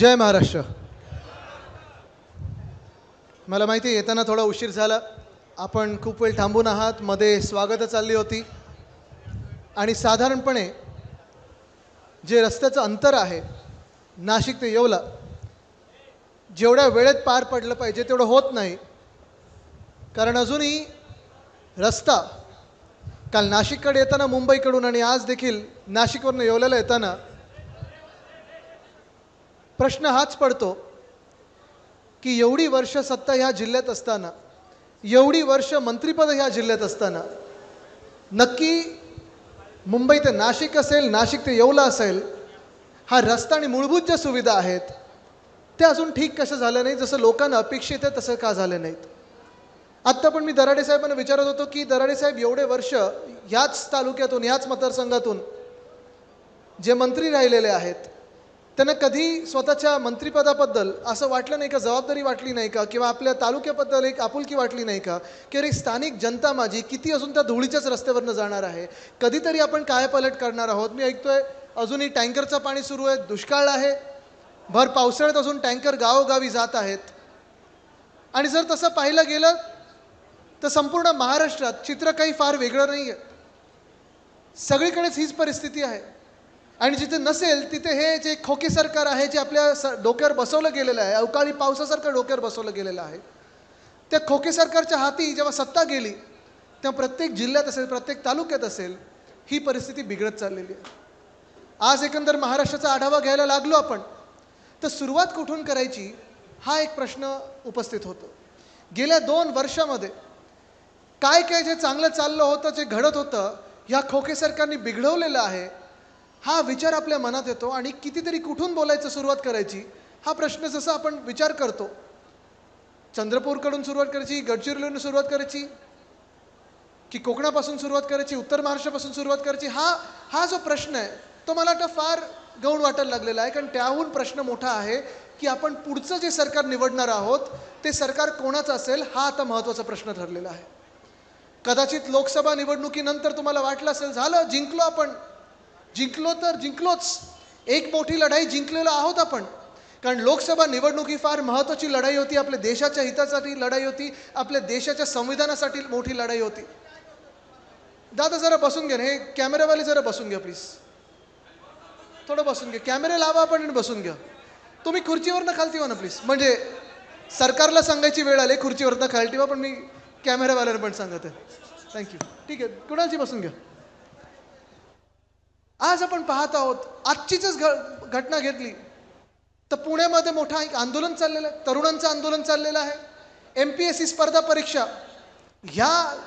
जय महाराष्ट्र. मला माहिती येताना थोडा उशीर झाला. आपण खूप वेळ थांबून आहात मध्ये स्वागतं चालली होती. आणि साधारणपणे जे रस्त्याचं अंतर आहे नाशिक ते येवला जेवढ्या वेळेत पार पडलं पाहिजे तेवढं होत नाही. कारण अजूनही रस्ता काल नाशिककडे येताना मुंबईकडून आणि आज देखील नाशिकवरून येवल्याला येताना प्रश्न हाच पडतो की एवढी वर्ष सत्ता ह्या जिल्ह्यात असताना एवढी वर्ष मंत्रिपद ह्या जिल्ह्यात असताना नक्की मुंबई ते नाशिक असेल नाशिक ते येवला असेल हा रस्ता आणि मूलभूत ज्या सुविधा आहेत त्या अजून ठीक कसं झालं नाही जसं लोकांना अपेक्षित आहे तसं का झालं नाहीत. आत्ता पण मी दराडे साहेबांना विचारत होतो की दराडे साहेब एवढे वर्ष ह्याच तालुक्यातून ह्याच मतदारसंघातून जे मंत्री राहिलेले आहेत त्यांना कधी स्वतःच्या मंत्रिपदाबद्दल असं वाटलं नाही का जबाबदारी वाटली नाही का किंवा आपल्या तालुक्याबद्दल एक आपुलकी वाटली नाही का की अरे स्थानिक जनता माझी किती असून त्या धुळीच्याच रस्त्यावरनं जाणार आहे. कधीतरी आपण कायापालट करणार आहोत. मी ऐकतोय अजूनही टँकरचं पाणी सुरू आहे दुष्काळ आहे. भर पावसाळ्यात असून टँकर गावोगावी जात आहेत. आणि जर तसं पाहिलं गेलं तर संपूर्ण महाराष्ट्रात चित्र काही फार वेगळं नाही आहे सगळीकडेच हीच परिस्थिती आहे. आणि जिथे नसेल तिथे हे जे खोके सरकार आहे जे आपल्या स डोक्यावर बसवलं गेलेलं आहे अवकाळी पावसासारखं डोक्यावर बसवलं गेलेलं आहे त्या खोके सरकारच्या हाती जेव्हा सत्ता गेली तेव्हा प्रत्येक जिल्ह्यात असेल प्रत्येक तालुक्यात असेल ही परिस्थिती बिघडत चाललेली आहे. आज एकंदर महाराष्ट्राचा आढावा घ्यायला लागलो आपण तर सुरुवात कुठून करायची हा एक प्रश्न उपस्थित होतो. गेल्या दोन वर्षामध्ये काय काय जे चांगलं चाललं होतं जे घडत होतं ह्या खोके सरकारने बिघडवलेलं आहे हा विचार आपल्या मनात येतो आणि कितीतरी कुठून बोलायचं सुरुवात करायची हा प्रश्न जसा आपण विचार करतो चंद्रपूरकडून सुरुवात करायची गडचिरोलीवरून सुरुवात करायची की कोकणापासून सुरुवात करायची उत्तर महाराष्ट्रापासून सुरुवात करायची हा हा जो प्रश्न आहे तो मला वाटतं फार गौण वाटायला लागलेला आहे. कारण त्याहून प्रश्न मोठा आहे की आपण पुढचं जे सरकार निवडणार आहोत ते सरकार कोणाचं असेल हा आता महत्त्वाचा प्रश्न ठरलेला आहे. कदाचित लोकसभा निवडणुकीनंतर तुम्हाला वाटलं असेल झालं जिंकलो आपण. जिंकलो तर जिंकलोच. एक मोठी लढाई जिंकलेलो आहोत आपण. कारण लोकसभा निवडणूक ही फार महत्त्वाची लढाई होती आपल्या देशाच्या हितासाठी लढाई होती आपल्या देशाच्या संविधानासाठी मोठी लढाई होती. दादा जरा बसून घ्या ना, हे कॅमेरावाले जरा बसून घ्या प्लीज थोडं बसून घ्या. कॅमेरा लावा आपण आणि बसून घ्या. तुम्ही खुर्चीवरनं खालती व्हा ना प्लीज म्हणजे सरकारला सांगायची वेळ आली खुर्चीवरनं खालती ठेवा पण मी कॅमेरावाल्याला पण सांगत. आहे थँक्यू ठीक आहे. कुणाची बसून घ्या? आज आपण पाहत आहोत आजचीच घ घटना घेतली तर पुण्यामध्ये मोठा एक आंदोलन चाललेलं आहे तरुणांचं आंदोलन चाललेलं आहे. एम पी एस सी स्पर्धा परीक्षा. ह्या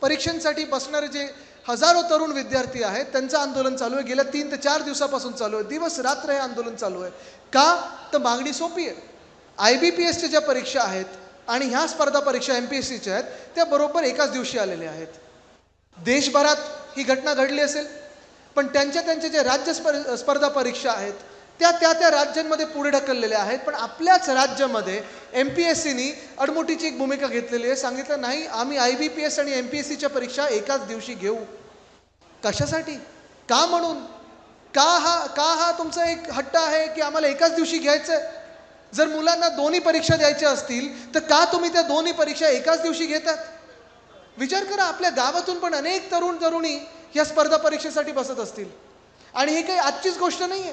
परीक्षांसाठी बसणारे जे हजारो तरुण विद्यार्थी आहेत त्यांचं आंदोलन चालू आहे. गेल्या तीन ते चार दिवसापासून चालू आहे. दिवस रात्र हे आंदोलन चालू आहे. का? तर मागणी सोपी आहे. आय बी पी एसच्या ज्या परीक्षा आहेत आणि ह्या स्पर्धा परीक्षा एम पी एस सीच्या आहेत त्या बरोबर एकाच दिवशी आलेल्या आहेत. देशभरात ही घटना घडली असेल. पण त्यांच्या त्यांच्या ज्या राज्य स्पर स्पर्धा परीक्षा आहेत त्या त्या त्या राज्यांमध्ये पुढे ढकललेल्या आहेत. पण आपल्याच राज्यामध्ये एम पी एस सीनी अडमुटीची एक भूमिका घेतलेली आहे. सांगितलं नाही आम्ही आय बी पी एस आणि एम पी एस सीच्या परीक्षा एकाच दिवशी घेऊ. कशासाठी? का म्हणून? का हा का हा तुमचा एक हट्ट आहे की आम्हाला एकाच दिवशी घ्यायचं आहे जर मुलांना दोन्ही परीक्षा द्यायच्या असतील तर का तुम्ही त्या दोन्ही परीक्षा एकाच दिवशी घेतात? विचार करा आपल्या गावातून पण अनेक तरुण तरुणी या स्पर्धा परीक्षेसाठी बसत असतील. आणि हे काही आजचीच गोष्ट नाही आहे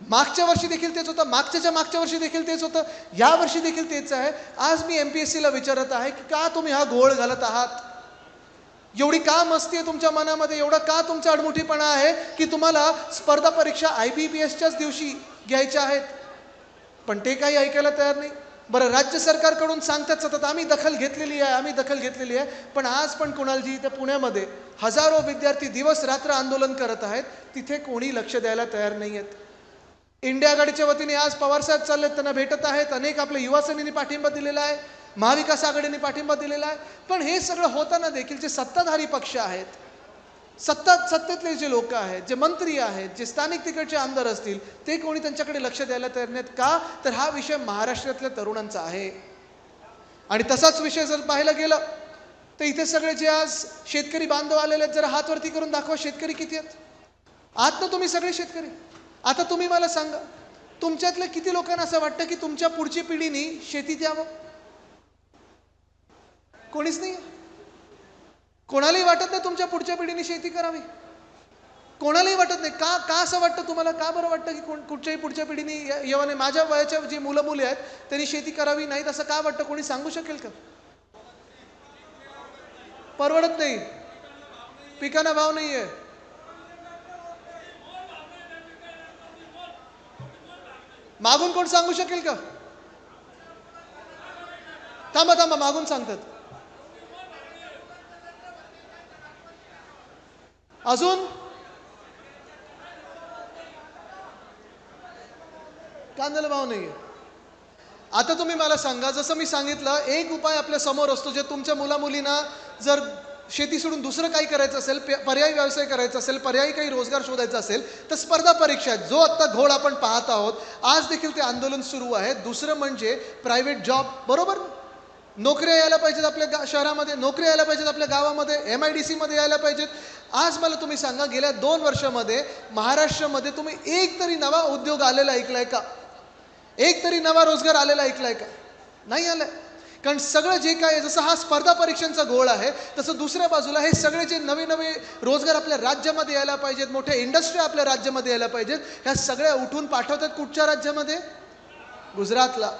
मागच्या वर्षी देखील तेच होतं मागच्याच्या मागच्या वर्षी देखील तेच होतं या वर्षी देखील तेच आहे. आज मी एम पी एस सीला विचारत आहे की का तुम्ही हा घोळ घालत आहात? एवढी का मस्ती आहे तुमच्या मनामध्ये? एवढा का तुमचा अडमुठीपणा आहे की तुम्हाला स्पर्धा परीक्षा आय बी पी एसच्याच दिवशी घ्यायच्या आहेत? पण ते काही ऐकायला तयार नाही. बरं राज्य सरकारकडून सांगतात सतत आम्ही दखल घेतलेली आहे आम्ही दखल घेतलेली आहे. पण आज पण कुणालजी इथे पुण्यामध्ये हजारो विद्यार्थी दिवस रात्र आंदोलन करत आहेत तिथे कोणी लक्ष द्यायला तयार नाही आहेत इंडिया आघाडीच्या वतीने आज पवारसाहेब चाललेत त्यांना भेटत आहेत अनेक आपल्या युवासेनेने पाठिंबा दिलेला आहे महाविकास आघाडीने पाठिंबा दिलेला आहे. पण हे सगळं होताना देखील जे सत्ताधारी पक्ष आहेत सत्ता सत्तेतले जे लोक आहेत जे मंत्री आहेत जे स्थानिक तिकडचे आमदार असतील ते कोणी त्यांच्याकडे लक्ष द्यायला तयार नाहीत का? तर हा विषय महाराष्ट्रातल्या तरुणांचा आहे. आणि तसाच विषय जर पाहायला गेलं तर इथे सगळे जे आज शेतकरी बांधव आलेले आहेत जरा हातवरती करून दाखवा शेतकरी किती आहेत. आहात ना तुम्ही सगळे शेतकरी. आता तुम्ही मला सांगा तुमच्यातल्या किती लोकांना असं वाटतं की तुमच्या पुढची पिढीनी शेती द्यावं? कोणीच नाही कोणालाही वाटत नाही तुमच्या पुढच्या पिढीने शेती करावी. कोणालाही वाटत नाही. का का असं वाटतं तुम्हाला? का बरं वाटतं की कोण कुठच्याही पुढच्या पिढीने येवा नाही माझ्या वयाच्या जी मुलं मुली आहेत त्यांनी शेती करावी नाहीत असं का वाटतं? कोणी सांगू शकेल का? परवडत नाही. पिकांना भाव नाहीये. मागून कोण सांगू शकेल का? थांबा थांबा मागून सांगतात. अजून? कांद्याला भाव नाही आता तुम्ही मला सांगा जसं मी सांगितलं एक उपाय आपल्यासमोर असतो जे तुमच्या मुलामुलींना जर शेती सोडून दुसरं काही करायचं असेल पर्यायी व्यवसाय करायचा असेल पर्यायी काही रोजगार शोधायचा असेल तर स्पर्धा परीक्षा आहेत. जो आत्ता घोळ आपण पाहत आहोत आज देखील ते आंदोलन सुरू आहे. दुसरं म्हणजे प्रायव्हेट जॉब बरोबर? नोकऱ्या यायला पाहिजेत आपल्या गा शहरामध्ये नोकऱ्या यायला पाहिजेत आपल्या गावामध्ये एम आय डी सीमध्ये यायला पाहिजेत. आज मला तुम्ही सांगा गेल्या दोन वर्षामध्ये महाराष्ट्रामध्ये तुम्ही एक तरी नवा उद्योग आलेला ऐकलाय का? एक तरी नवा रोजगार आलेला ऐकलाय का? नाही आलाय. कारण सगळं जे काय आहे, जसं हा स्पर्धा परीक्षांचा गोळ आहे तसं दुसऱ्या बाजूला हे सगळे जे नवे नवे रोजगार आपल्या राज्यामध्ये यायला पाहिजेत मोठ्या इंडस्ट्री आपल्या राज्यामध्ये यायला पाहिजेत ह्या सगळ्या उठून पाठवतात कुठच्या राज्यामध्ये? गुजरातला.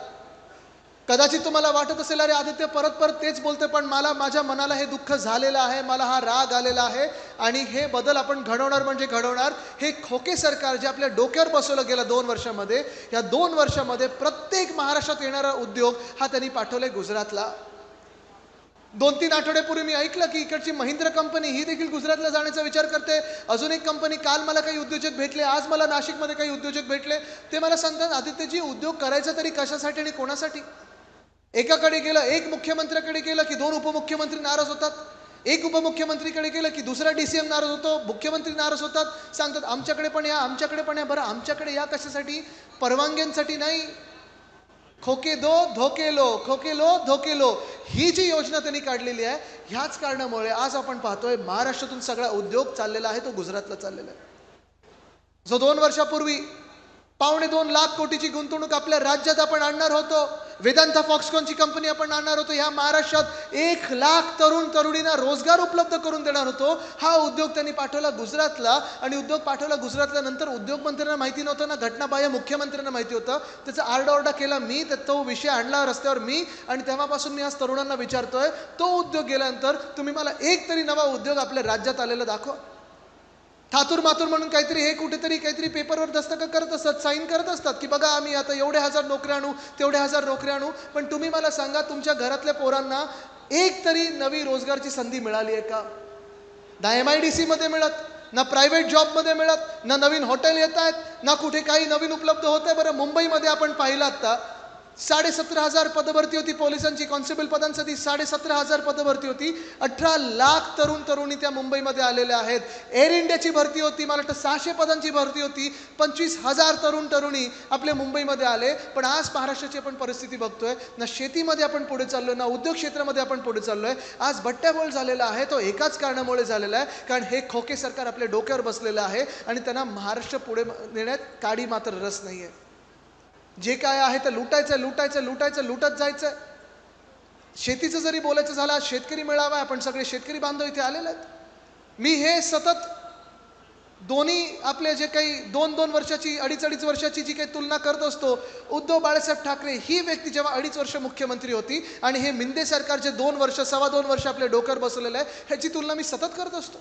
कदाचित तुम्हाला वाटत असेल अरे आदित्य परत परत तेच बोलते पण मला माझ्या मनाला हे दुःख झालेलं आहे मला हा राग आलेला आहे आणि हे बदल आपण घडवणार म्हणजे घडवणार. हे खोके सरकार जे आपल्या डोक्यावर बसवलं गेलं दोन वर्षामध्ये या दोन वर्षामध्ये प्रत्येक महाराष्ट्रात येणारा उद्योग हा त्यांनी पाठवलाय गुजरातला. दोन तीन आठवड्यापूर्वी मी ऐकलं की इकडची महिंद्र कंपनी ही देखील गुजरातला जाण्याचा विचार करते. अजून एक कंपनी काल मला काही उद्योजक भेटले आज मला नाशिकमध्ये काही उद्योजक भेटले. ते मला सांगतात आदित्यजी उद्योग करायचा तरी कशासाठी आणि कोणासाठी? एकाकडे गेलं एक मुख्यमंत्र्याकडे गेलं की दोन उपमुख्यमंत्री नाराज होतात. एक उपमुख्यमंत्रीकडे गेलं की दुसरा डी सी एम नाराज होतो मुख्यमंत्री नाराज होतात. सांगतात आमच्याकडे पण या आमच्याकडे पण या. बरं आमच्याकडे या कशासाठी? परवानग्यांसाठी नाही. खोके दो धोके लो खोके लो धोके लो. ही जी योजना त्यांनी काढलेली आहे ह्याच कारणामुळे आज आपण पाहतोय महाराष्ट्रातून सगळा उद्योग चाललेला आहे तो गुजरातला चाललेला आहे. जो दोन वर्षापूर्वी पावणे दोन लाख कोटीची गुंतवणूक आपल्या राज्यात आपण आणणार होतो. वेदांता फॉक्सकॉनची कंपनी आपण आणणार होतो. ह्या महाराष्ट्रात एक लाख तरुण तरुणींना रोजगार उपलब्ध करून देणार होतो. हा उद्योग त्यांनी पाठवला गुजरातला आणि उद्योग पाठवला गुजरातला नंतर उद्योगमंत्र्यांना माहिती नव्हतं ना घटनाबाह्य मुख्यमंत्र्यांना माहिती होतं. त्याचा आरडाओरडा केला मी तर तो विषय आणला रस्त्यावर मी आणि तेव्हापासून मी आज तरुणांना विचारतोय तो उद्योग गेल्यानंतर तुम्ही मला एक तरी नवा उद्योग आपल्या राज्यात आलेला दाखवा. थातूर मातूर म्हणून काहीतरी हे कुठेतरी काहीतरी पेपरवर दस्तखत करत असतात साईन करत असतात की बघा आम्ही आता एवढे हजार नोकऱ्या आणू तेवढे हजार नोकऱ्या आणू पण तुम्ही मला सांगा तुमच्या घरातल्या पोरांना एक तरी नवी रोजगारची संधी मिळाली आहे का? ना एम आय डी सीमध्ये मिळत ना प्रायव्हेट जॉबमध्ये मिळत ना नवीन हॉटेल येत आहेत ना कुठे काही नवीन उपलब्ध होत आहे. बरं मुंबईमध्ये आपण पाहिलं आत्ता साडेसतरा हजार पदभरती होती पोलिसांची. कॉन्स्टेबल पदांसाठी साडेसतरा हजार पदभरती होती. अठरा लाख तरुण तरुणी त्या मुंबईमध्ये आलेल्या आहेत. एअर इंडियाची भरती होती. मला वाटतं सहाशे पदांची भरती होती. पंचवीस हजार तरुण तरुणी आपल्या मुंबईमध्ये आले. पण आज महाराष्ट्राची आपण परिस्थिती बघतोय. ना शेतीमध्ये आपण पुढे चाललो ना उद्योग क्षेत्रामध्ये आपण पुढे चाललोय. आज बट्ट्याबोळ झालेला आहे. तो एकाच कारणामुळे झालेला आहे. कारण हे खोके सरकार आपल्या डोक्यावर बसलेलं आहे आणि त्यांना महाराष्ट्र पुढे नेण्यात काडी मात्र रस नाही आहे जे काय आहे ते लुटायचं लुटायचं लुटायचं लुटत जायचं. शेतीचं जरी बोलायचं झालं आज शेतकरी मेळावा आहे, आपण सगळे शेतकरी बांधव इथे आलेले आहेत. मी हे सतत दोन्ही आपले जे काही दोन दोन वर्षाची अडीच अडीच वर्षाची जी काही तुलना करत असतो उद्धव बाळासाहेब ठाकरे ही व्यक्ती जेव्हा अडीच वर्ष मुख्यमंत्री होती आणि हे मिंदे सरकार जे दोन वर्ष सव्वा दोन वर्ष आपले डोकर बसवलेलं आहे ह्याची तुलना मी सतत करत असतो.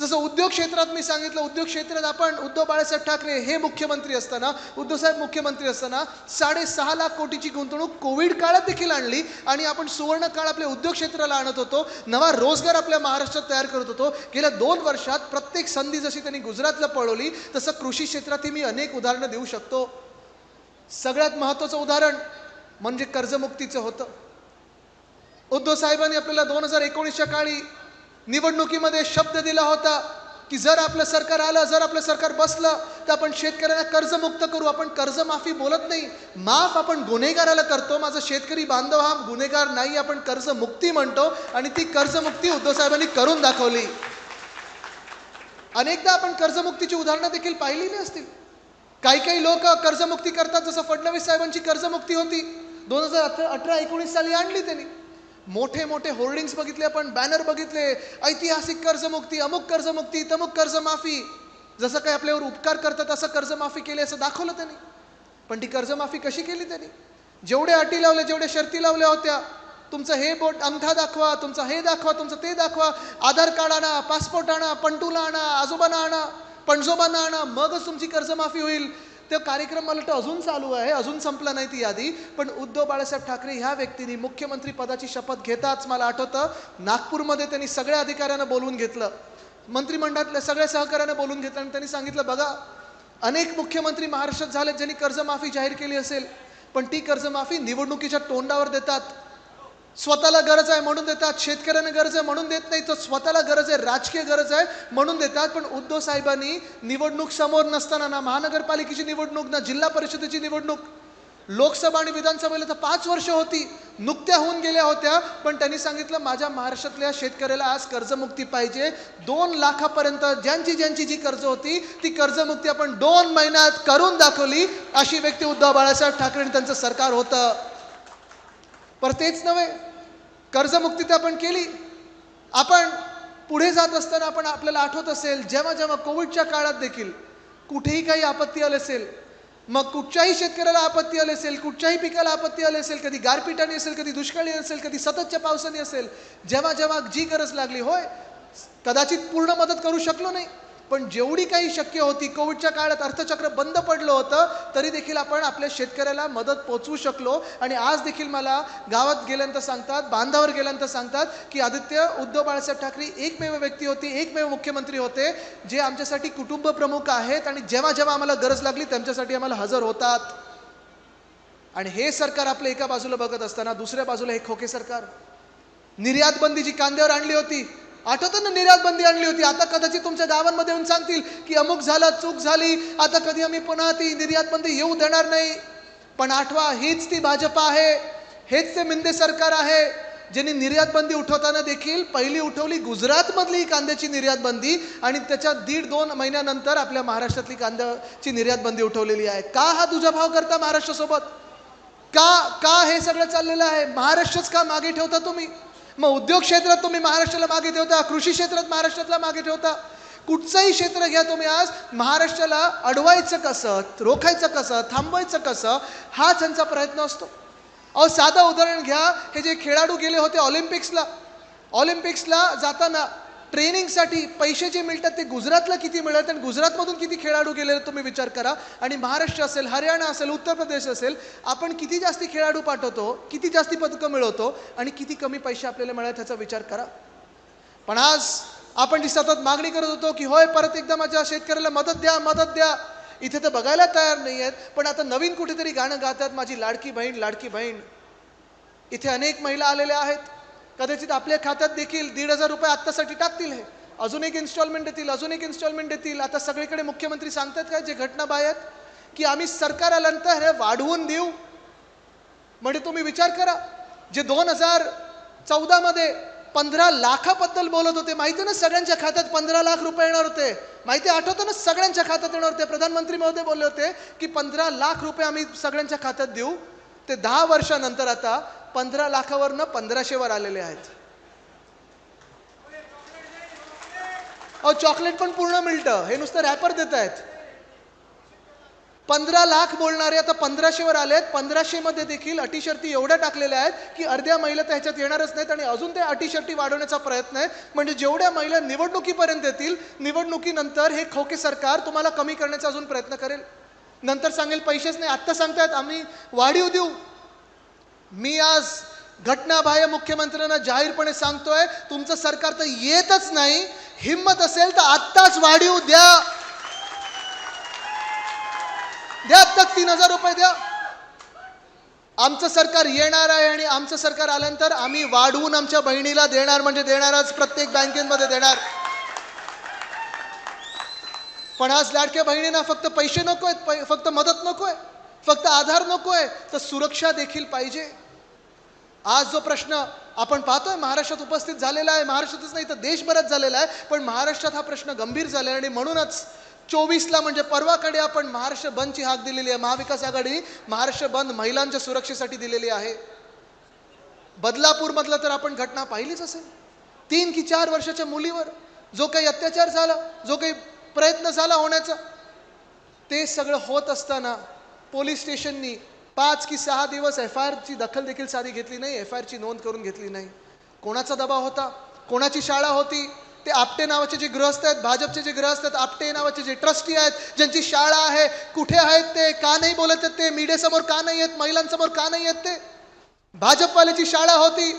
जसं उद्योग क्षेत्रात मी सांगितलं उद्योग क्षेत्रात आपण उद्धव बाळासाहेब ठाकरे हे मुख्यमंत्री असताना उद्धवसाहेब मुख्यमंत्री असताना साडेसहा लाख कोटीची गुंतवणूक कोविड काळात देखील आणली आणि आपण सुवर्ण काळ आपल्या उद्योग क्षेत्राला आणत होतो नवा रोजगार आपल्या महाराष्ट्रात तयार करत होतो. गेल्या दोन वर्षात प्रत्येक संधी जशी त्यांनी गुजरातला पळवली तसं कृषी क्षेत्रातही मी अनेक उदाहरणं देऊ शकतो. सगळ्यात महत्त्वाचं उदाहरण म्हणजे कर्जमुक्तीचं होतं. उद्धव साहेबांनी आपल्याला दोन हजार एकोणीसच्या काळी निवडणुकीमध्ये शब्द दिला होता की जर आपलं सरकार आलं जर आपलं सरकार बसलं तर आपण शेतकऱ्यांना कर्जमुक्त करू. आपण कर्जमाफी बोलत नाही. माफ आपण गुन्हेगाराला करतो. माझा शेतकरी बांधव हा गुन्हेगार नाही. आपण कर्जमुक्ती म्हणतो आणि ती कर्जमुक्ती उद्धव साहेबांनी करून दाखवली. अनेकदा आपण कर्जमुक्तीची उदाहरणं देखील पाहिलेली असतील. काही काही लोक कर्जमुक्ती करतात. जसं फडणवीस साहेबांची कर्जमुक्ती होती. दोन हजार अठरा अठरा एकोणीस साली आणली त्यांनी. मोठे मोठे होर्डिंग्स बघितले आपण बॅनर बघितले ऐतिहासिक कर्जमुक्ती अमुक कर्जमुक्ती तमुक कर्जमाफी. जसं काही आपल्यावर उपकार करतात असं कर्जमाफी केली असं दाखवलं त्यांनी. पण ती कर्जमाफी कशी केली त्यांनी? जेवढे अटी लावले जेवढे शर्ती लावल्या होत्या तुमचं हे बोट अंगठा दाखवा तुमचं हे दाखवा तुमचं ते दाखवा आधार कार्ड आणा पासपोर्ट आणा पंटूला आणा आजोबांना आणा पणजोबांना आणा मगच तुमची कर्जमाफी होईल. तो कार्यक्रम मला वाटतं अजून चालू आहे अजून संपला नाही ती यादी. पण उद्धव बाळासाहेब ठाकरे ह्या व्यक्तीने मुख्यमंत्री पदाची शपथ घेताच मला आठवतं नागपूरमध्ये त्यांनी सगळ्या अधिकाऱ्यांना बोलवून घेतलं. मंत्रिमंडळातल्या सगळ्या सहकाऱ्यांना बोलून घेतलं आणि त्यांनी सांगितलं बघा अनेक मुख्यमंत्री महाराष्ट्रात झालेत ज्यांनी कर्जमाफी जाहीर केली असेल पण ती कर्जमाफी निवडणुकीच्या तोंडावर देतात. स्वतःला गरज आहे म्हणून देतात शेतकऱ्यांना गरज आहे म्हणून देत नाही तर स्वतःला गरज आहे राजकीय गरज आहे म्हणून देतात. पण उद्धव साहेबांनी निवडणूक समोर नसताना ना महानगरपालिकेची निवडणूक ना जिल्हा परिषदेची निवडणूक लोकसभा आणि विधानसभेला तर पाच वर्ष होती नुकत्या होऊन गेल्या होत्या. पण त्यांनी सांगितलं माझ्या महाराष्ट्रातल्या शेतकऱ्याला आज कर्जमुक्ती पाहिजे. दोन लाखापर्यंत ज्यांची ज्यांची जी कर्ज होती ती कर्जमुक्ती आपण दोन महिन्यात करून दाखवली अशी व्यक्ती उद्धव बाळासाहेब ठाकरे आणि त्यांचं सरकार होतं. पर तेच नव्हे. कर्जमुक्ती तर आपण केली. आपण पुढे जात असताना आपण आपल्याला आठवत असेल जेव्हा जेव्हा कोविडच्या काळात देखील कुठेही काही आपत्ती आली असेल मग कुठच्याही शेतकऱ्याला आपत्ती आली असेल कुठच्याही पिकाला आपत्ती आली असेल कधी गारपिटाने असेल कधी दुष्काळी असेल कधी सततच्या पावसाने असेल जेव्हा जेव्हा जी गरज लागली होय कदाचित पूर्ण मदत करू शकलो नाही. पण जेवढी काही शक्य होती कोविडच्या काळात अर्थचक्र बंद पडलं होतं तरी देखील आपण आपल्या शेतकऱ्याला मदत पोचवू शकलो. आणि आज देखील मला गावात गेल्यानंतर सांगतात बांधावर गेल्यानंतर सांगतात की आदित्य उद्धव बाळासाहेब ठाकरे एकमेव व्यक्ती होती एकमेव मुख्यमंत्री होते जे आमच्यासाठी कुटुंब प्रमुख आहेत आणि जेव्हा जेव्हा आम्हाला गरज लागली त्यांच्यासाठी आम्हाला हजर होतात. आणि हे सरकार आपलं एका बाजूला बघत असताना दुसऱ्या बाजूला हे खोके सरकार. निर्यात बंदी जी कांद्यावर आणली होती आठवतं ना निर्यात बंदी आणली होती. आता कदाचित तुमच्या गावांमध्ये येऊन सांगतील की अमुक झालं चूक झाली. आता कधी आम्ही पुन्हा ती निर्यात बंदी येऊ देणार नाही. पण आठवा हीच ती भाजपा आहे. हेच ते मिंदे सरकार आहे. ज्यांनी निर्यात बंदी उठवताना देखील पहिली उठवली गुजरातमधली ही कांद्याची निर्यात बंदी आणि त्याच्या दीड दोन महिन्यानंतर आपल्या महाराष्ट्रातली कांद्याची निर्यात बंदी उठवलेली आहे. का हा तुझा भाव करता महाराष्ट्रासोबत? का का हे सगळं चाललेलं आहे? महाराष्ट्रच का मागे ठेवता तुम्ही? मग उद्योग क्षेत्रात तुम्ही महाराष्ट्राला मागे ठेवता कृषी क्षेत्रात महाराष्ट्रातला मागे ठेवता. कुठचंही क्षेत्र घ्या तुम्ही आज महाराष्ट्राला अडवायचं कसं रोखायचं कसं थांबवायचं कसं हा त्यांचा प्रयत्न असतो. अहो साधं उदाहरण घ्या हे जे खेळाडू गेले होते ऑलिम्पिक्सला. ऑलिम्पिक्सला जाताना ट्रेनिंगसाठी पैसे जे मिळतात ते गुजरातला किती मिळत आणि गुजरातमधून किती खेळाडू गेले तुम्ही विचार करा. आणि महाराष्ट्र असेल हरियाणा असेल उत्तर प्रदेश असेल आपण किती जास्ती खेळाडू पाठवतो किती जास्ती पदकं मिळवतो आणि किती कमी पैसे आपल्याला मिळतात ह्याचा विचार करा. पण आज आपण जी सतत मागणी करत होतो की होय परत एकदा माझ्या शेतकऱ्याला मदत द्या मदत द्या. इथे तर बघायला तयार नाही आहेत पण आता नवीन कुठेतरी गाणं गातात माझी लाडकी बहीण लाडकी बहीण. इथे अनेक महिला आलेल्या आहेत. कदाचित आपल्या खात्यात देखील दीड हजार रुपये आत्तासाठी टाकतील हे. अजून एक इन्स्टॉलमेंट देतील अजून एक इन्स्टॉलमेंट देतील. आता सगळीकडे मुख्यमंत्री सांगतात काय जे घटना आहेत की आम्ही सरकार आल्यानंतर हे वाढवून देऊ. म्हणजे तुम्ही विचार करा जे दोन हजार चौदामध्ये पंधरा लाखाबद्दल बोलत होते माहिती ना सगळ्यांच्या खात्यात पंधरा लाख रुपये येणार होते. माहिती आठवतं ना सगळ्यांच्या खात्यात येणार होते. प्रधानमंत्री महोदय बोलले होते की पंधरा लाख रुपये आम्ही सगळ्यांच्या खात्यात देऊ. ते दहा वर्षानंतर आता पंधरा लाखावरनं पंधराशेवर आलेले आहेत. अहो चॉकलेट पण पूर्ण मिळतं. हे नुसतं रॅपर देत आहेत. पंधरा लाख बोलणारे आता पंधराशेवर आले आहेत पंधराशेमध्ये देखील अटीशर्ती एवढ्या टाकलेल्या आहेत की अर्ध्या महिला तर ह्याच्यात येणारच नाहीत आणि अजून ते अटीशर्ती वाढवण्याचा प्रयत्न आहे. म्हणजे जेवढ्या महिला निवडणुकीपर्यंत येतील निवडणुकीनंतर हे खोके सरकार तुम्हाला कमी करण्याचा अजून प्रयत्न करेल. नंतर सांगेल पैसेच नाही. आत्ता सांगतायत आम्ही वाढीव देऊ. मी आज घटनाबाह्य मुख्यमंत्र्यांना जाहीरपणे सांगतोय तुमचं सरकार तर येतच नाही. हिंमत असेल तर आत्ताच वाढीव द्या. द्या आत्ता तीन हजार रुपये द्या. आमचं सरकार येणार आहे आणि आमचं सरकार आल्यानंतर आम्ही वाढवून आमच्या बहिणीला देणार म्हणजे देणारच प्रत्येक बँकेमध्ये देणार. पण आज लाडक्या बहिणींना फक्त पैसे नको आहेत फक्त मदत नको आहे फक्त आधार नको आहे तर सुरक्षा देखील पाहिजे. आज जो प्रश्न आपण पाहतोय महाराष्ट्रात उपस्थित झालेला आहे महाराष्ट्रातच नाही तर देशभरात झालेला आहे पण महाराष्ट्रात हा प्रश्न गंभीर झाला आहे आणि म्हणूनच चोवीसला म्हणजे परवाकडे आपण महाराष्ट्र बंदची हाक दिलेली आहे. महाविकास आघाडी महाराष्ट्र बंद महिलांच्या सुरक्षेसाठी दिलेली आहे. बदलापूरमधलं तर आपण घटना पाहिलीच असेल. तीन की चार वर्षाच्या मुलीवर जो काही अत्याचार झाला जो काही प्रयत्न झाला होण्याचा ते सगळं होत असताना पोलीस स्टेशननी पाच की सहा दिवस एफ आय आरची दखल देखील साधी घेतली नाही एफ आय आरची नोंद करून घेतली नाही. कोणाचा दबाव होता? कोणाची शाळा होती? ते आपटे नावाचे जे गृहस्थ आहेत भाजपचे जे गृहस्थ आहेत आपटे नावाचे जे ट्रस्टी आहेत ज्यांची शाळा आहे कुठे आहेत ते का नाही बोलत आहेत ते मीडियासमोर का नाही आहेत महिलांसमोर का नाही आहेत ते? भाजपवाल्याची शाळा होती.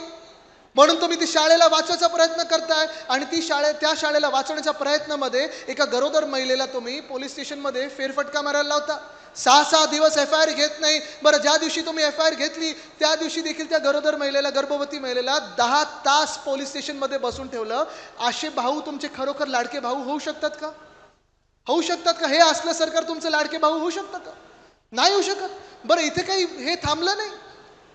म्हणून तुम्ही ती शाळेला वाचवायचा प्रयत्न करताय आणि ती शाळे त्या शाळेला वाचवण्याच्या प्रयत्नामध्ये एका गरोदर महिलेला तुम्ही पोलीस स्टेशनमध्ये फेरफटका मारायला लावता. सहा सहा दिवस एफ आय आर घेत नाही. बरं ज्या दिवशी तुम्ही एफ आय आर घेतली त्या दिवशी देखील त्या गरोदर महिलेला गर्भवती महिलेला दहा तास पोलीस स्टेशनमध्ये बसून ठेवलं. असे भाऊ तुमचे खरोखर लाडके भाऊ होऊ शकतात का? होऊ शकतात का? हे असलं सरकार तुमचं लाडके भाऊ होऊ शकतं का? नाही होऊ शकत. बरं इथे काही हे थांबलं नाही.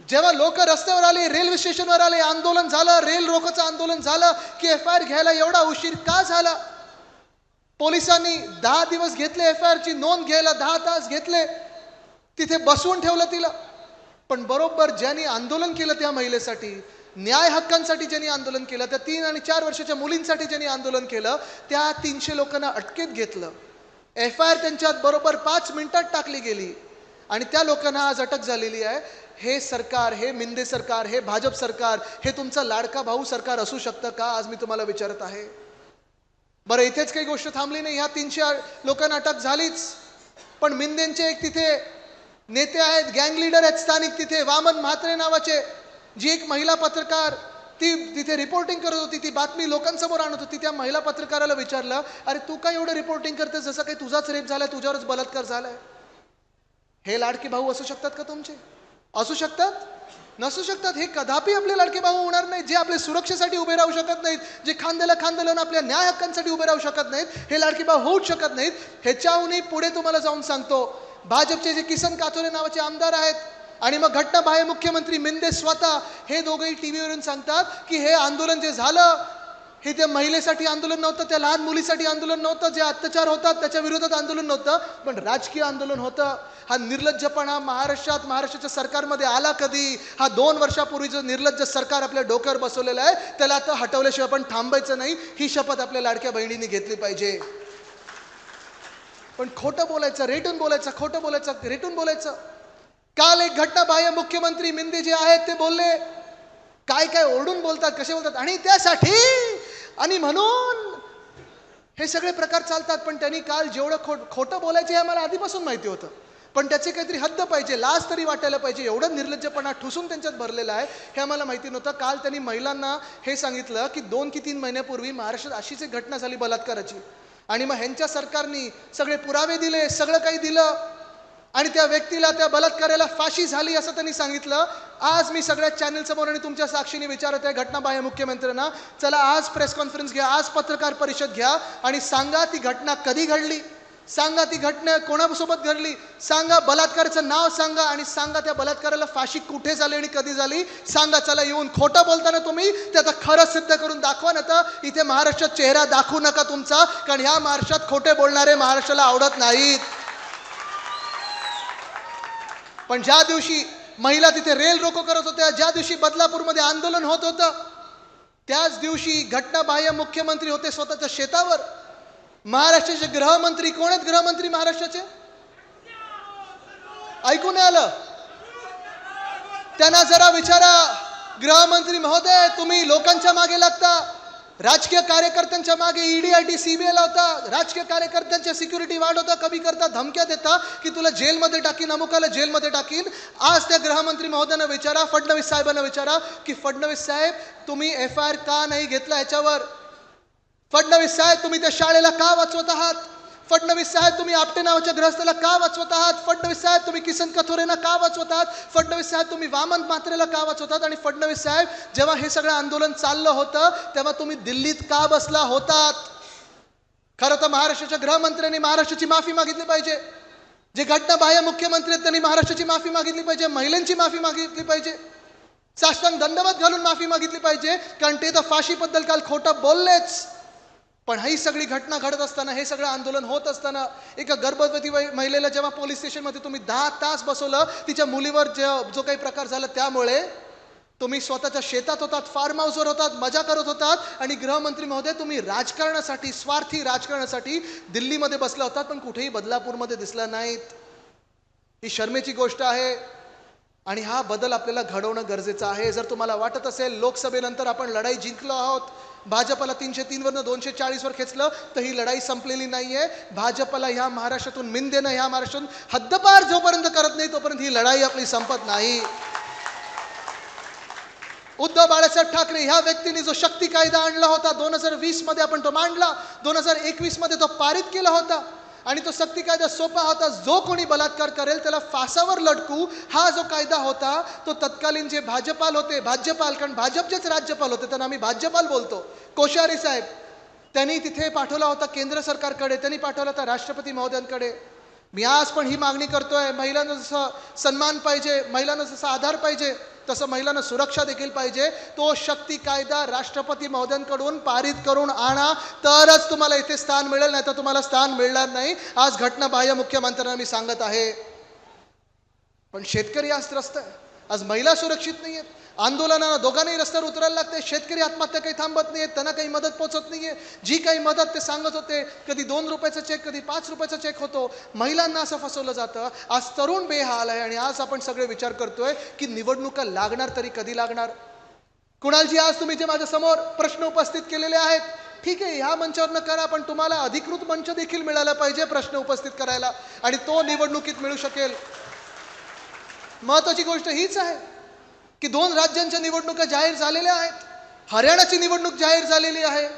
जेव्हा लोक रस्त्यावर आले रेल्वे स्टेशनवर आले आंदोलन झालं रेल रोकोचं आंदोलन झालं की एफ आय आर घ्यायला एवढा उशीर का झाला? पोलिसांनी दहा दिवस घेतले एफ आय आरची नोंद घ्यायला दहा तास घेतले. तिथे बसवून ठेवलं तिला. पण बरोबर ज्यांनी आंदोलन केलं त्या महिलेसाठी न्याय हक्कांसाठी ज्यांनी आंदोलन केलं त्या तीन आणि चार वर्षाच्या मुलींसाठी ज्यांनी आंदोलन केलं त्या तीनशे लोकांना अटकेत घेतलं. एफ आय आर त्यांच्यात बरोबर पाच मिनिटात टाकली गेली. आणि त्या लोकांना आज अटक झालेली आहे. हे सरकार हे मिंदे सरकार हे भाजप सरकार हे तुमचा लाडका भाऊ सरकार असू शकतं का आज मी तुम्हाला विचारत आहे. बरं इथेच काही गोष्ट थांबली नाही. ह्या तीनशे लोकांना अटक झालीच. पण मिंदेंचे एक तिथे नेते आहेत गँग लीडर आहेत स्थानिक तिथे. वामन म्हात्रे नावाचे जी एक महिला पत्रकार ती तिथे रिपोर्टिंग करत होती. ती बातमी लोकांसमोर आणत होती. त्या महिला पत्रकाराला विचारलं अरे तू काय एवढं रिपोर्टिंग करतेस? जसं काही तुझाच रेप झालाय तुझ्यावरच बलात्कार झालाय. हे लाडके भाऊ असू शकतात का तुमचे? असू शकतात. नसू शकतात. हे कदापि आपले लाडके भाऊ होणार नाहीत. जे आपल्या सुरक्षेसाठी उभे राहू शकत नाहीत. जे खांद्याला खांदा लावून आपल्या न्याय हक्कांसाठी उभे राहू शकत नाहीत. हे लाडके भाऊ होऊच शकत नाहीत. ह्याच्याहूनही पुढे तुम्हाला जाऊन सांगतो. भाजपचे जे किसन काथोरे नावाचे आमदार आहेत आणि मग घटनाबाह्य मुख्यमंत्री मिंदे स्वतः हे दोघंही टी व्हीवरून सांगतात की हे आंदोलन जे झालं हे त्या महिलेसाठी आंदोलन नव्हतं त्या लहान मुलीसाठी आंदोलन नव्हतं जे अत्याचार होतात त्याच्या विरोधात आंदोलन नव्हतं पण राजकीय आंदोलन होतं. हा निर्लज्जपणा महाराष्ट्रात महाराष्ट्राच्या सरकारमध्ये आला कधी? हा दोन वर्षापूर्वी जो निर्लज्ज सरकार आपल्या डोक्यावर बसवलेलं आहे त्याला आता हटवल्याशिवाय पण थांबायचं नाही ही शपथ आपल्या लाडक्या बहिणींनी घेतली पाहिजे. पण खोटं बोलायचं रेटून बोलायचं खोटं बोलायचं रेटून बोलायचं. काल एक घटना बाह्य मुख्यमंत्री मिंदे जे आहेत ते बोलले काय काय ओरडून बोलतात कसे बोलतात? आणि त्यासाठी आणि म्हणून हे सगळे प्रकार चालतात पण त्यांनी काल जेवढं खोट खोटं बोलायचं हे आम्हाला आधीपासून माहिती होतं. पण त्याचे काहीतरी हद्द पाहिजे लाज तरी वाटायला पाहिजे एवढं निर्लज्जपणा ठुसून त्यांच्यात भरलेला आहे हे आम्हाला माहिती नव्हतं. काल त्यांनी महिलांना हे सांगितलं की दोन की तीन महिन्यापूर्वी महाराष्ट्रात अशीच एक घटना झाली बलात्काराची. आणि मग ह्यांच्या सरकारनी सगळे पुरावे दिले सगळं काही दिलं. आणि त्या व्यक्तीला त्या बलात्काराला फाशी झाली असं त्यांनी सांगितलं. आज मी सगळ्या चॅनल समोर आणि तुमच्या साक्षीने विचारत आहे घटनाबाह्य मुख्यमंत्र्यांना. चला आज प्रेस कॉन्फरन्स घ्या आज पत्रकार परिषद घ्या आणि सांगा ती घटना कधी घडली? सांगा ती घटना कोणासोबत घडली? सांगा बलात्काराचं नाव सांगा आणि सांगा त्या बलात्काराला फाशी कुठे झाली आणि कधी झाली? सांगा चला येऊन खोटं बोलताना तुम्ही ते आता खरं सिद्ध करून दाखवा ना तर. इथे महाराष्ट्रात चेहरा दाखवू नका तुमचा कारण ह्या महाराष्ट्रात खोटे बोलणारे महाराष्ट्राला आवडत नाहीत. पण ज्या दिवशी महिला तिथे रेल रोको करत होत्या ज्या दिवशी बदलापूरमध्ये आंदोलन होत होतं त्याच दिवशी घटनाबाह्य मुख्यमंत्री होते स्वतःच्या शेतावर. महाराष्ट्राचे गृहमंत्री कोण आहेत गृहमंत्री महाराष्ट्राचे? ऐकून नाही आलं? त्यांना जरा विचारा गृहमंत्री महोदय तुम्ही लोकांच्या मागे लागता. राजकीय कार्यकर्त्यांच्या मागे ईडी आय टी सीबीआय लावता राजकीय कार्यकर्त्यांच्या सिक्युरिटी वाढवता कमी करता धमक्या देता की तुला जेलमध्ये टाकीन अमुकाला जेलमध्ये टाकीन. आज त्या गृहमंत्री महोदयांना विचारा फडणवीस साहेबांना विचारा की फडणवीस साहेब तुम्ही एफ आय आर का नाही घेतला याच्यावर फडणवीस साहेब तुम्ही त्या शाळेला का वाचवत आहात? फडणवीस साहेब तुम्ही आपटे नावाच्या ग्रहस्थाला का वाचवत आहात फडणवीस साहेब तुम्ही किसन कथोरेंना का वाचवत आहात फडणवीस साहेब तुम्ही वामन मात्रेला का वाचवतात? आणि फडणवीस साहेब जेव्हा हे सगळं आंदोलन चाललं होतं तेव्हा तुम्ही दिल्लीत का बसला होतात? खरं तर महाराष्ट्राच्या गृहमंत्र्यांनी महाराष्ट्राची माफी मागितली पाहिजे. जे घटनाबाह्य मुख्यमंत्री आहेत त्यांनी महाराष्ट्राची माफी मागितली पाहिजे महिलांची माफी मागितली पाहिजे. साष्टांग दंडवत घालून माफी मागितली पाहिजे कारण ते तर फाशीबद्दल काल खोटं बोललेच. पण ही सगळी घटना घडत असताना हे सगळं आंदोलन होत असताना एका गर्भवती महिलेला जेव्हा पोलीस स्टेशनमध्ये तुम्ही दहा तास बसवलं तिच्या मुलीवर जे जो काही प्रकार झाला त्यामुळे तुम्ही स्वतःच्या शेतात होतात फार्म हाऊसवर होतात मजा करत होतात आणि गृहमंत्री महोदय तुम्ही राजकारणासाठी स्वार्थी राजकारणासाठी दिल्लीमध्ये बसला होतात पण कुठेही बदलापूरमध्ये दिसला नाहीत. ही शर्मेची गोष्ट आहे आणि हा बदल आपल्याला घडवणं गरजेचं आहे. जर तुम्हाला वाटत असेल लोकसभेनंतर आपण लढाई जिंकलो आहोत भाजपला तीनशे तीनवरनं दोनशे चाळीसवर खेचलं तर ही लढाई संपलेली नाही आहे भाजपला ह्या महाराष्ट्रातून मिन देणं ह्या महाराष्ट्रातून हद्दपार जोपर्यंत करत नाही तोपर्यंत ही लढाई आपली संपत नाही. उद्धव बाळासाहेब ठाकरे ह्या व्यक्तीने जो शक्ती कायदा आणला होता दोन हजार वीसमध्ये आपण तो मांडला. दोन हजार एकवीसमध्ये तो पारित केला होता. आणि तो सक्ती कायदा सोपा होता. जो कोणी बलात्कार करेल त्याला फासावर लटकू हा जो कायदा होता तो तत्कालीन जे भाजपाल होते भाज्यपाल कारण भाजपचेच राज्यपाल होते त्यांना आम्ही भाज्यपाल बोलतो. कोश्यारी साहेब त्यांनी तिथे पाठवला होता केंद्र सरकारकडे त्यांनी पाठवला होता राष्ट्रपती महोदयांकडे. मी आज पण ही मागणी करतोय महिलांना जसं सन्मान पाहिजे महिलांना जसा आधार पाहिजे तसं महिलांना सुरक्षा देखील पाहिजे. तो शक्ती कायदा राष्ट्रपती महोदयांकडून पारित करून आणा. तरच तुम्हाला इथे स्थान मिळेल नाही तर तुम्हाला स्थान मिळणार नाही. आज घटनाबाह्य मुख्यमंत्र्यांना मी सांगत आहे. पण शेतकरी आज त्रस्त आहे. आज महिला सुरक्षित नाही आहेत आंदोलनाला दोघांनाही रस्त्यावर उतरायला लागते. शेतकरी आत्महत्या काही थांबत नाही त्यांना काही मदत पोहोचत नाहीये. जी काही मदत ते सांगत होते कधी दोन रुपयाचा चेक कधी पाच रुपयाचा चेक होतो. महिलांना असं फसवलं जातं. आज तरुण बेहाल आहे आणि आज आपण सगळे विचार करतोय की निवडणुका लागणार तरी कधी लागणार? कुणालजी आज तुम्ही जे माझ्यासमोर प्रश्न उपस्थित केलेले आहेत ठीक आहे ह्या मंचावरनं करा पण तुम्हाला अधिकृत मंच देखील मिळाला पाहिजे प्रश्न उपस्थित करायला. आणि तो निवडणुकीत मिळू शकेल. महत्वाची गोष्ट हीच आहे. की दोन राज्यांच्या निवडणुका जाहीर झालेल्या आहेत. हरियाणाची निवडणूक जाहीर झालेली आहे.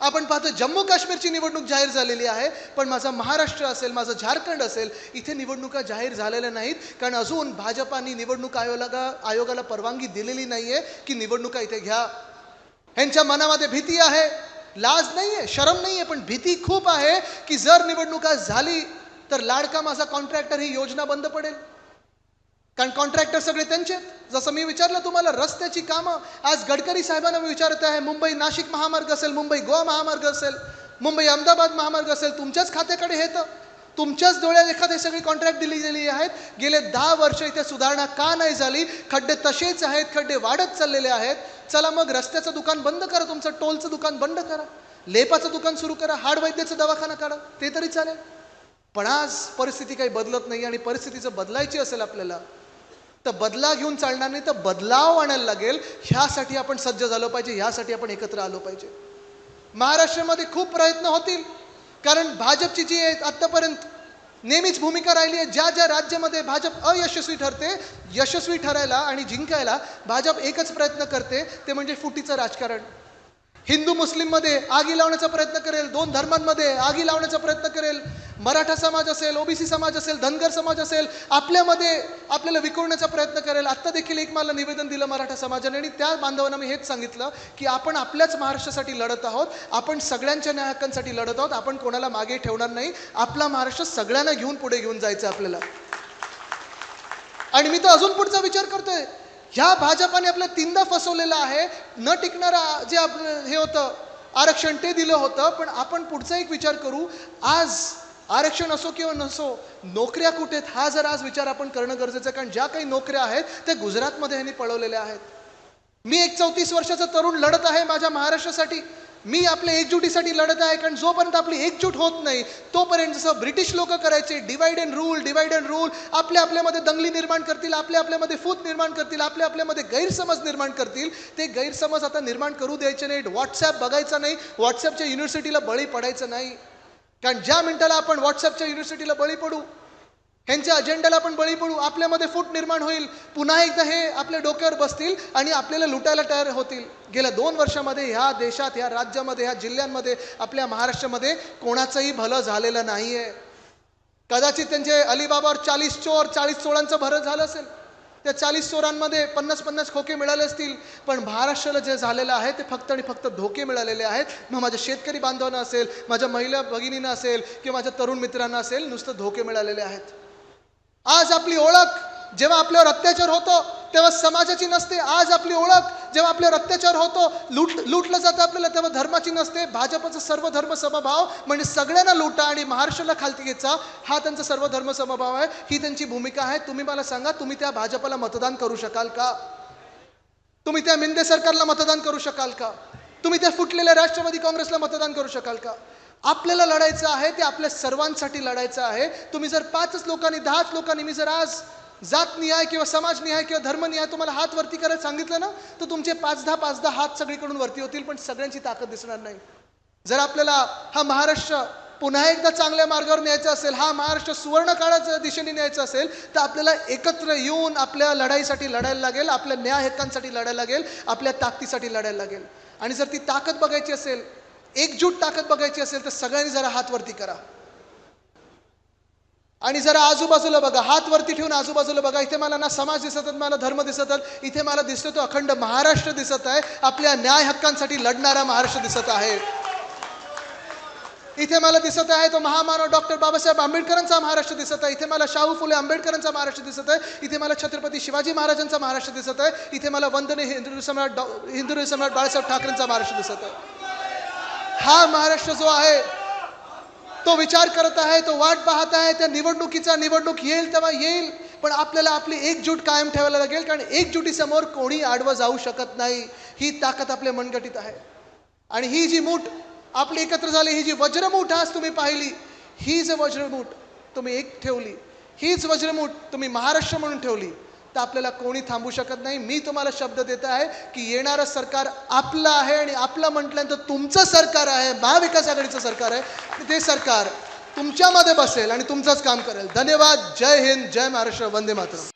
आपण पाहतो जम्मू काश्मीरची निवडणूक जाहीर झालेली आहे. पण माझा महाराष्ट्र असेल माझं झारखंड असेल इथे निवडणुका जाहीर झालेल्या नाहीत. कारण अजून भाजपाने निवडणूक आयोगाला आयोगाला परवानगी दिलेली नाही आहे की निवडणुका इथे घ्या. ह्यांच्या मनामध्ये भीती आहे. लाज नाही आहे शरम नाही आहे पण भीती खूप आहे की जर निवडणुका झाली तर लाडका माझा कॉन्ट्रॅक्टर ही योजना बंद पडेल. कारण कॉन्ट्रॅक्टर सगळे त्यांचे जसं मी विचारलं तुम्हाला रस्त्याची कामं आज गडकरी साहेबांना मी विचारत आहे मुंबई नाशिक महामार्ग असेल मुंबई गोवा महामार्ग असेल मुंबई अहमदाबाद महामार्ग असेल तुमच्याच खात्याकडे येतं तुमच्याच डोळ्यालेखात हे सगळी कॉन्ट्रॅक्ट दिली गेली आहेत. गेले दहा वर्ष इथे सुधारणा का नाही झाली? खड्डे तसेच आहेत खड्डे वाढत चाललेले आहेत. चला मग रस्त्याचं दुकान बंद करा तुमचं टोलचं दुकान बंद करा. लेपाचं दुकान सुरू करा हाडवैद्याचं दवाखाना काढा ते तरी चालेल. पण आज परिस्थिती काही बदलत नाही आणि परिस्थितीचं बदलायची असेल आपल्याला तर बदला घेऊन चालणार नाही तर बदलाव आणायला लागेल. ह्यासाठी आपण सज्ज झालो पाहिजे ह्यासाठी आपण एकत्र आलो पाहिजे. महाराष्ट्रामध्ये खूप प्रयत्न होतील. कारण भाजपची जी आहे आत्तापर्यंत नेहमीच भूमिका राहिली आहे ज्या ज्या राज्यामध्ये भाजप अयशस्वी ठरते यशस्वी ठरायला आणि जिंकायला भाजप एकच प्रयत्न करते ते म्हणजे फुटीचं राजकारण. हिंदू मुस्लिममध्ये आगी लावण्याचा प्रयत्न करेल दोन धर्मांमध्ये आगी लावण्याचा प्रयत्न करेल. मराठा समाज असेल ओबीसी समाज असेल धनगर समाज असेल आपल्यामध्ये आपल्याला विखुरण्याचा प्रयत्न करेल. आत्ता देखील एक मला निवेदन दिलं मराठा समाजाने आणि त्या बांधवांना मी हेच सांगितलं की आपण आपल्याच महाराष्ट्रासाठी लढत आहोत आपण सगळ्यांच्या न्याय हक्कांसाठी लढत आहोत आपण कोणाला मागे ठेवणार नाही. आपला महाराष्ट्र सगळ्यांना घेऊन पुढे घेऊन जायचं आपल्याला. आणि मी तर अजून पुढचा विचार करतोय. ह्या भाजपाने आपलं तीनदा फसवलेलं आहे न टिकणारा जे आपलं हे होतं आरक्षण ते दिलं होतं पण आपण पुढचा एक विचार करू आज आरक्षण असो किंवा नसो नोकऱ्या कुठे हा जर आज विचार आपण करणं गरजेचं आहे कारण ज्या काही नोकऱ्या आहेत त्या गुजरातमध्ये ह्यांनी पळवलेल्या आहेत. मी एक चौतीस वर्षाचा तरुण लढत आहे माझ्या महाराष्ट्रासाठी. मी आपल्या एकजुटीसाठी लढत आहे कारण जोपर्यंत आपली एकजूट होत नाही तोपर्यंत जसं ब्रिटिश लोक करायचे divide and rule divide and rule आपल्या आपल्यामध्ये दंगली निर्माण करतील आपल्या आपल्यामध्ये फूत निर्माण करतील आपल्या आपल्यामध्ये गैरसमज निर्माण करतील ते गैरसमज आता निर्माण करू द्यायचे नाहीत. व्हॉट्सॲप बघायचा नाही व्हॉट्सॲपच्या युनिव्हर्सिटीला बळी पडायचं नाही. कारण ज्या मिनिटाला आपण व्हॉट्सॲपच्या युनिव्हर्सिटीला बळी पडू ह्यांच्या अजेंड्याला आपण बळी पडू आपल्यामध्ये फूट निर्माण होईल. पुन्हा एकदा हे आपल्या डोक्यावर बसतील आणि आपल्याला लुटायला तयार होतील. गेल्या दोन वर्षामध्ये ह्या देशात ह्या राज्यामध्ये ह्या जिल्ह्यांमध्ये आपल्या महाराष्ट्रामध्ये कोणाचंही भलं झालेलं नाही आहे कदाचित त्यांचे अलिबाबावर चाळीस चोर चाळीस चोरांचं भरं झालं असेल. त्या चाळीस चोरांमध्ये पन्नास पन्नास खोके मिळाले असतील. पण महाराष्ट्राला जे झालेलं आहे ते फक्त आणि फक्त धोके मिळालेले आहेत. मग माझ्या शेतकरी बांधवांना असेल माझ्या महिला भगिनींना असेल किंवा माझ्या तरुण मित्रांना असेल नुसतं धोके मिळालेले आहेत. आज आपली ओळख जेव्हा आपल्यावर अत्याचार होतो तेव्हा समाजाची नसते. आज आपली ओळख जेव्हा आपल्यावर अत्याचार होतो लूट लुटलं जातं आपल्याला तेव्हा धर्माची नसते. भाजपचा सर्व धर्म समभाव म्हणजे सगळ्यांना लुटा आणि महाराष्ट्राला खालती घ्यायचा हा त्यांचा सर्व धर्म समभाव आहे. ही त्यांची भूमिका आहे. तुम्ही मला सांगा तुम्ही त्या भाजपला मतदान करू शकाल का? तुम्ही त्या मिंदे सरकारला मतदान करू शकाल का? तुम्ही त्या फुटलेल्या राष्ट्रवादी काँग्रेसला मतदान करू शकाल का? आपल्याला लढायचं आहे ते आपल्या सर्वांसाठी लढायचं आहे. तुम्ही जर पाचच लोकांनी दहाच लोकांनी मी जर आज जात निहाय किंवा समाज निहाय किंवा धर्म निहाय तुम्हाला हात वरती करायला सांगितलं ना तर तुमचे पाच दहा पाच दहा हात सगळीकडून वरती होतील पण सगळ्यांची ताकद दिसणार नाही. जर आपल्याला हा महाराष्ट्र पुन्हा एकदा चांगल्या मार्गावर न्यायचा असेल हा महाराष्ट्र सुवर्ण काळाच्या दिशेने न्यायचा असेल तर आपल्याला एकत्र येऊन आपल्या लढाईसाठी लढायला लागेल आपल्या न्याय हक्कांसाठी लढायला लागेल आपल्या ताकदीसाठी लढायला लागेल. आणि जर ती ताकद बघायची असेल एकजूट ताकद बघायची असेल तर सगळ्यांनी जरा हात वरती करा. आणि जरा आजूबाजूला बघा. हात वरती ठेवून आजूबाजूला बघा. इथे मला ना समाज दिसत मला धर्म दिसत इथे मला दिसतो तो अखंड महाराष्ट्र दिसत आहे. आपल्या न्याय हक्कांसाठी लढणारा महाराष्ट्र दिसत आहे. इथे मला दिसत आहे तो महामानव डॉक्टर बाबासाहेब आंबेडकरांचा महाराष्ट्र दिसत आहे. इथे मला शाहू फुले आंबेडकरांचा महाराष्ट्र दिसत आहे. इथे मला छत्रपती शिवाजी महाराजांचा महाराष्ट्र दिसत आहे. इथे मला वंदने हिंदू सम्राट डॉ हिंदू सम्राट बाळासाहेब ठाकरेंचा महाराष्ट्र दिसत आहे. हा महाराष्ट्र जो आहे तो विचार करत आहे तो वाट पाहत आहे त्या निवडणुकीचा निवडणूक येईल तेव्हा येईल पण आपल्याला आपली एकजूट कायम ठेवायला लागेल कारण एकजुटीसमोर कोणी आडवं जाऊ शकत नाही ही ताकद आपल्या मनगटीत आहे. आणि ही जी मूठ आपली एकत्र झाली ही जी वज्रमूठ आज तुम्ही पाहिली हीच वज्रमूठ तुम्ही एक ठेवली हीच वज्रमूठ तुम्ही महाराष्ट्र म्हणून ठेवली तर आपल्याला कोणी थांबू शकत नाही. मी तुम्हाला शब्द देत आहे की येणारं सरकार आपलं आहे आणि आपलं म्हटल्यानंतर तुमचं सरकार आहे महाविकास आघाडीचं सरकार आहे. ते सरकार तुमच्यामध्ये बसेल आणि तुमचंच काम करेल. धन्यवाद. जय हिंद. जय महाराष्ट्र. वंदे मातरम.